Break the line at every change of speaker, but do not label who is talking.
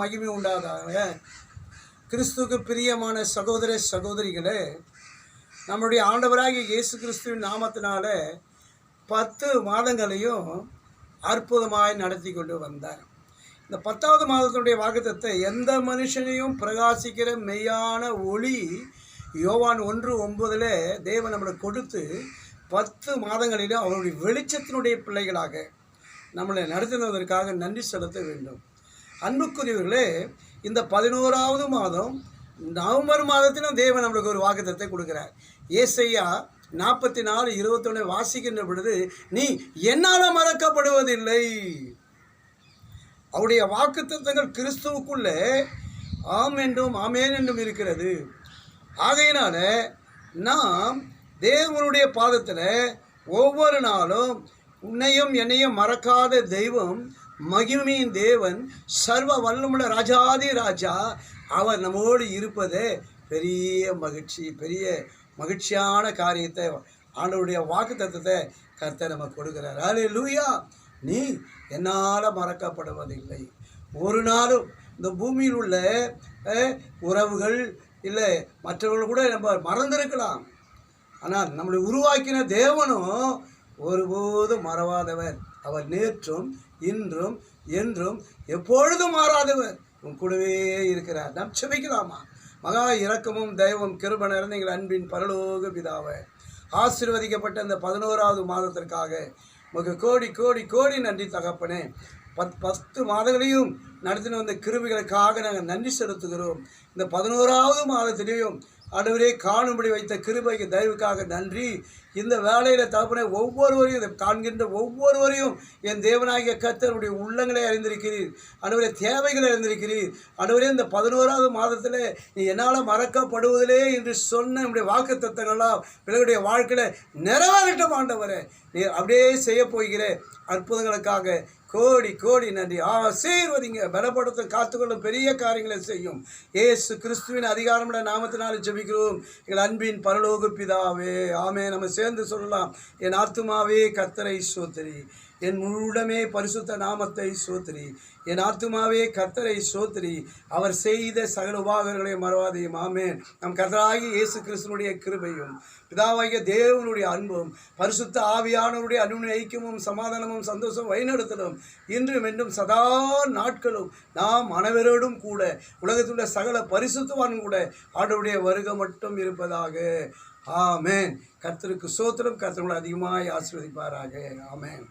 மகிமை உண்டாதாக கிறிஸ்துவுக்கு பிரியமான சகோதர சகோதரிகளே நம்முடைய ஆண்டவராகிய இயேசு கிறிஸ்துவின் நாமத்தினால பத்து மாதங்களையும் அற்புதமாய் நடத்தி கொண்டு வந்தார். இந்த பத்தாவது மாதத்தினுடைய வாக்குத்தத்தை எந்த மனுஷனையும் பிரகாசிக்கிற மெய்யான ஒளி யோவான் ஒன்று ஒன்பதில் தேவன் நம்மளை கொடுத்து பத்து மாதங்களிலும் அவருடைய வெளிச்சத்தினுடைய பிள்ளைகளாக நம்மளை நடத்தினதற்காக நன்றி செலுத்த வேண்டும். அன்புக்குரியவர்களே இந்த பதினோராவது மாதம் நவம்பர் மாதத்திலும் தேவன் நம்மளுக்கு ஒரு வாக்குத்தத்தை கொடுக்குறார். ஏசையா நாற்பத்தி நாலு இருபத்தொன்று வாசிக்கின்ற பொழுது நீ என்னால் மறக்கப்படுவதில்லை. அவருடைய வாக்குத்தத்தங்கள் கிறிஸ்துவுக்குள்ளே ஆம் என்றும் ஆமேன் என்றும் இருக்கிறது. ஆகையினால நாம் தேவனுடைய பாதத்தில் ஒவ்வொரு நாளும் உன்னையும் என்னையும் மறக்காத தெய்வம் மகிமையின் தேவன் சர்வ வல்லமுள்ள ராஜாதி ராஜா அவர் நம்மோடு இருப்பதே பெரிய மகிழ்ச்சி பெரிய மகிழ்ச்சியான காரியத்தை ஆண்டவருடைய வாக்கு தத்துவத்தை கர்த்தர் நம்ம கொடுக்குறார். அலே லூயா நீ என்னால் மறக்கப்படுவதில்லை. ஒரு நாளும் இந்த பூமியில் உள்ள உறவுகள் இல்லை மற்றவர்கள் கூட நம்ம மறந்திருக்கலாம். ஆனால் நம்மளை உருவாக்கின தேவனும் ஒருபோதும் மறவாதவர். அவர் நேற்றும் இன்றும் என்றும் எப்பொழுதும் மாறாதவர். உன் கூடவே இருக்கிறார். நாம் செபிக்கலாமா? மகா இரக்கமும் தெய்வம் கிருப நிறைந்த எங்கள் அன்பின் பரலோக பிதாவை. ஆசிர்வதிக்கப்பட்ட இந்த பதினோராவது மாதத்திற்காக உமக்கு கோடி கோடி கோடி நன்றி தகப்பனே. பத் பத்து மாதங்களையும் நடத்தின வந்த கிருமிகளுக்காக நாங்கள் நன்றி செலுத்துகிறோம். இந்த பதினோராவது மாதத்திலேயும் ஆண்டவரே காணும்படி வைத்த கிருபைக்கு தயவுக்காக நன்றி. இந்த வேலையில் தகப்பனே ஒவ்வொருவரையும் இதை காண்கின்ற ஒவ்வொருவரையும் என் தேவனாகிய கத்தருடைய உள்ளங்களை அறிந்திருக்கிறீர். அனைவரே தேவைகளை அறிந்திருக்கிறீர். அனைவரே இந்த பதினோராவது மாதத்தில் நீ என்னால் மறக்கப்படுவதிலே என்று சொன்ன நம்முடைய வாக்கு தத்தங்கள்லாம் பிள்ளைகளுடைய வாழ்க்கையில் நிறைவேறட்டும் ஆண்டவரை. நீ அப்படியே செய்ய போகிற அற்புதங்களுக்காக கோடி கோடி நன்றி. ஆசீர்வதிங்க. பலப்படுத்தும் காத்துக்கொள்ளும் பெரிய காரியங்களை செய்யும். ஏசு கிறிஸ்துவின் அதிகாரமுள்ள நாமத்தினால் ஜெபிக்கிறோம். எங்கள் அன்பின் பரலோக பிதாவே. ஆமே நம்ம சேர்ந்து சொல்லலாம். என் ஆத்துமாவே கத்தரை சோத்திரி என் முழுடமே பரிசுத்த நாமத்தை சோத்திரி என் ஆத்துமாவே கர்த்தரை சோத்திரி அவர் செய்த சகல உபாகர்களை மறவாதையும் ஆமேன். நம் கர்த்தராகி இயேசு கிறிஸ்தனுடைய கிருபையும் பிதாவாகிய தேவனுடைய அன்பும் பரிசுத்த ஆவியானவருடைய அன்பு ஐக்கியமும் சமாதானமும் சந்தோஷம் வழிநடத்தலும் இன்றும் என்றும் சதா நாட்களும் நாம் அனைவரோடும் கூட உலகத்தில் உள்ள சகல பரிசுத்தவான் கூட ஆண்டவருடைய வருகை மட்டும் இருப்பதாக. ஆமேன். கர்த்தருக்கு சோத்திரம் கர்த்தர்களை அதிகமாய் ஆசீர்வதிப்பாராக. ஆமேன்.